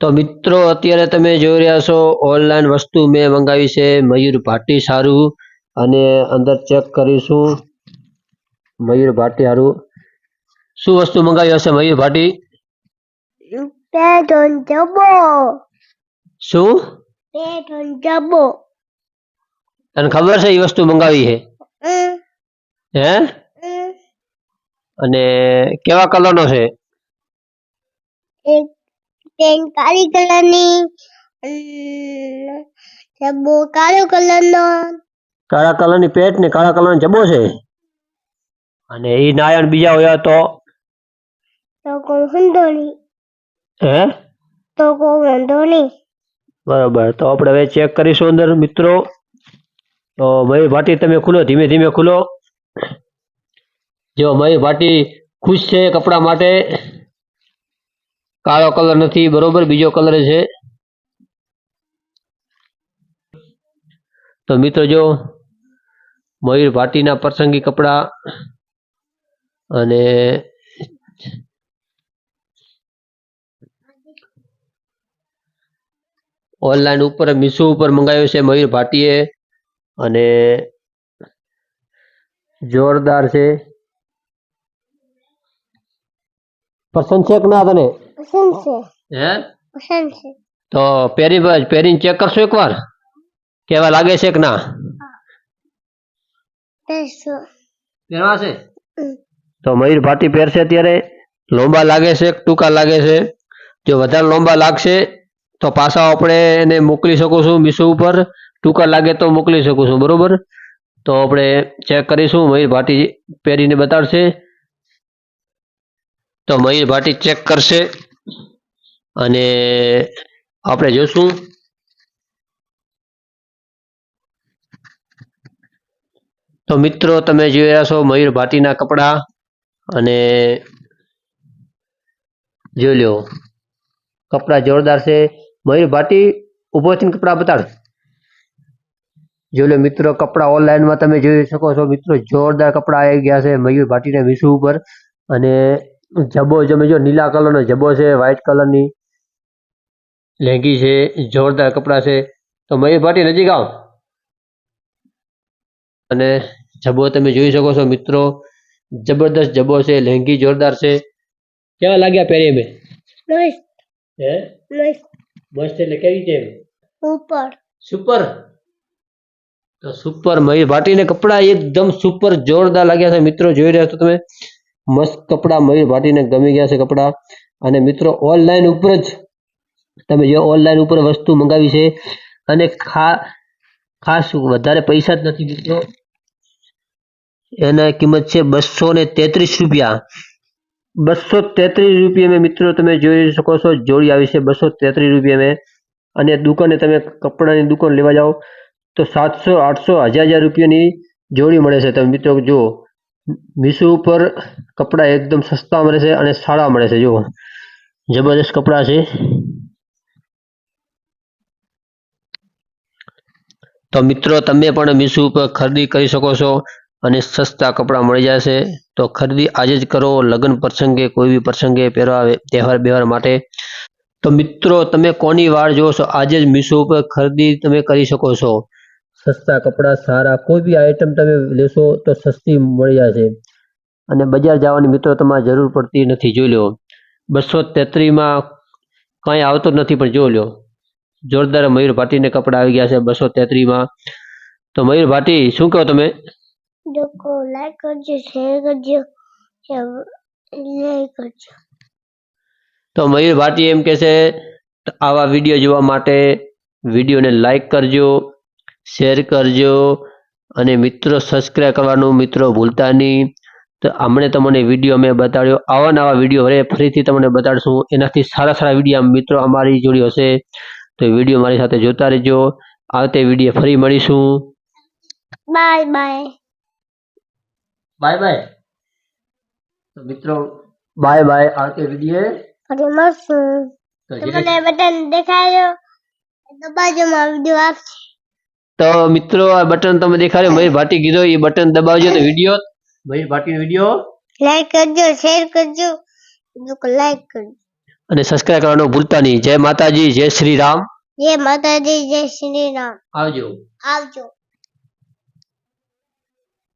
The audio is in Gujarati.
તો મિત્રો અત્યારે તમે જોઈ રહ્યા છો ઓનલાઈન વસ્તુ મેં મંગાવી છે મયુર ભાટી સારું. અને અંદર ચેક કરીશું. મયુર ભાટી સારું શું વસ્તુ મંગાવી હશે મયુર ભાટી? શું? તને ખબર છે એ વસ્તુ મંગાવી છે? હે? અને કેવા કલરનો છે? એક પેન કાળી કલરની. જબો કાળો કલરનો. કાળા કલરની પેટ ને કાળા કલરનો જબો છે. અને એ નાયણ બીજા હોય તો? તો કોઈ વાંધો નહીં. હે? તો કોઈ વાંધો નહીં. બરાબર. તો આપણે હવે ચેક કરીશું અંદર મિત્રો. તો મયુર ભાટી તમે ખુલો ધીમે ધીમે ખુલો. જો મયુર ભાટી ખુશ છે કપડા માટે. કાળો કલર નથી, બરોબર? બીજો કલર છે. તો મિત્રો જો, મયુર ભાટીના પ્રસંગી કપડા અને ઓનલાઈન ઉપર, મીશો ઉપર મંગાવ્યો છે મયુર ભાટીએ અને જોરદાર છે. પસંદ છે ના તને? પસંદ છે હે? પસંદ છે તો પહેરી પહેરીને ચેક કરશો એકવાર? કેવા લાગે છે કે ના? પહેરવા છે? તો મયુર ભાતી પહેરશે અત્યારે. લોંબા લાગે છે ટૂંકા લાગે છે? જો વધારે લોંબા લાગશે તો પાછા આપણે એને મોકલી શકું છું મીશો ઉપર. ટૂંકા લાગે તો મોકલી શકું છું બરોબર? તો આપણે ચેક કરીશું મયુર ભાટી પહેરીને બતાડશે. તો મયુર ભાટી ચેક કરશે. અને આપણે જોશું. તો મિત્રો, તમે જોઈ રહ્યા છો મયુર ભાટીના કપડા અને જોઈ લો કપડા જોરદાર છે. મયુર ભાટી ઊભો થઈને કપડા બતાડ. જોઈ લો મિત્રો, કપડા ઓનલાઈનમાં તમે જોઈ શકો છો. મિત્રો, જોરદાર કપડા આવી ગયા છે મયુર ભાટીના વિશુ ઉપર. અને જબો, તમે જો, નીલા કલરનો જબો છે, વ્હાઈટ કલરની. લેંગી છે જોરદાર કપડા છે. તો મયુર ભાટી નજીક આવો. અને જબો તમે જોઈ શકો છો મિત્રો. જબરદસ્ત જબો છે લેંગી જોરદાર છે. કેવા લાગ્યા પહેરી મેં મસ્ત. હે? મસ્ત. મસ્ત એટલે કેવી છે ઉપર સુપર. તો સુપર મયુર ભાટીને કપડા એકદમ સુપર જોરદાર લાગ્યા છે. મિત્રો જોઈ રહ્યા છો તમે? મસ્ત કપડા મયુર ભાટીને ગમી ગયા છે કપડા. અને મિત્રો ઓનલાઈન ઉપર જ તમે જો ઓનલાઈન ઉપર વસ્તુ મંગાવી છે અને ખાસ વધારે પૈસા જ નથી મિત્રો એના કિંમત છે બસો ને તેત્રીસ રૂપિયા. બસો તેત્રીસ રૂપિયા મિત્રો તમે જોઈ શકો છો, જોડી આવી છે બસો તેત્રીસ રૂપિયા મેં. અને દુકાને તમે કપડાની દુકાન લેવા જાઓ તો સાતસો, આઠસો, હજાર હજાર રૂપિયાની જોડી મળે છે. તમે મિત્રો જુઓ, મીશો ઉપર કપડાં એકદમ સસ્તા મળે છે અને સારા મળે છે. જુઓ જબરદસ્ત કપડાં છે. તો મિત્રો, તમે પણ મીશો ઉપર ખરીદી કરી શકો છો અને સસ્તા કપડાં મળી જશે. તો ખરીદી આજે જ કરો. લગ્ન પ્રસંગે, કોઈ બી પ્રસંગે પહેરવા, તહેવાર બહેવાર માટે. તો મિત્રો, તમે કોની વાર જોવો છો? આજે જ મીશો ઉપર ખરીદી તમે કરી શકો છો. સસ્તા કપડાં, સારા, કોઈ બી આઈટમ તમે લેશો તો સસ્તી મળી જશે. અને બજાર જવાની મિત્રો, તમારે જરૂર પડતી નથી. જોઈ લો. બસો તેત્રીસમાં કંઈ આવતો નથી, પણ જોઈ લો. જોરદાર મયુર ભાટીને કપડાં આવી ગયા છે બસો તેત્રીસમાં. તો મયુર ભાટી શું કહો તમે? લોકો લાઈક કરજો શેર કરજો લાઈક કરજો. તો મયુર ભાટી એમ કે છે આવા વીડિયો જોવા માટે વિડીયોને લાઈક કરજો શેર કરજો અને મિત્રો સબસ્ક્રાઈબ કરવાનું મિત્રો ભૂલતા નહીં. તો હમણે તમને વીડિયો મેં બતાડ્યો. આવા નવા વીડિયો હવે ફરીથી તમને બતાડશું. એનાથી સારા સારા વીડિયો મિત્રો અમારી જોડી હશે. તો વીડિયો મારી સાથે જોતા રહેજો. આવતે વીડિયો ફરી મળીશું. Bye bye. Bye bye. તો મિત્રો બાય બાય. આવતે વીડિયો ફરી મળશું. તો તમને બટન દેખાયો દબાજોમાં વીડિયો આપશે તો મિત્રો આ બટન તમે દેખાડ્યો મયુર ભાટી કીધો એ બટન દબાવજો તો video. Mayur Bhati video. Like કરજો શેર કરજો. લાઈક કરજો. અને સબસ્ક્રાઇબ કરવાનું ભૂલતા નહીં. જય માતાજી જય શ્રી રામ જય માતાજી જય શ્રી રામ આવજો. આવજો.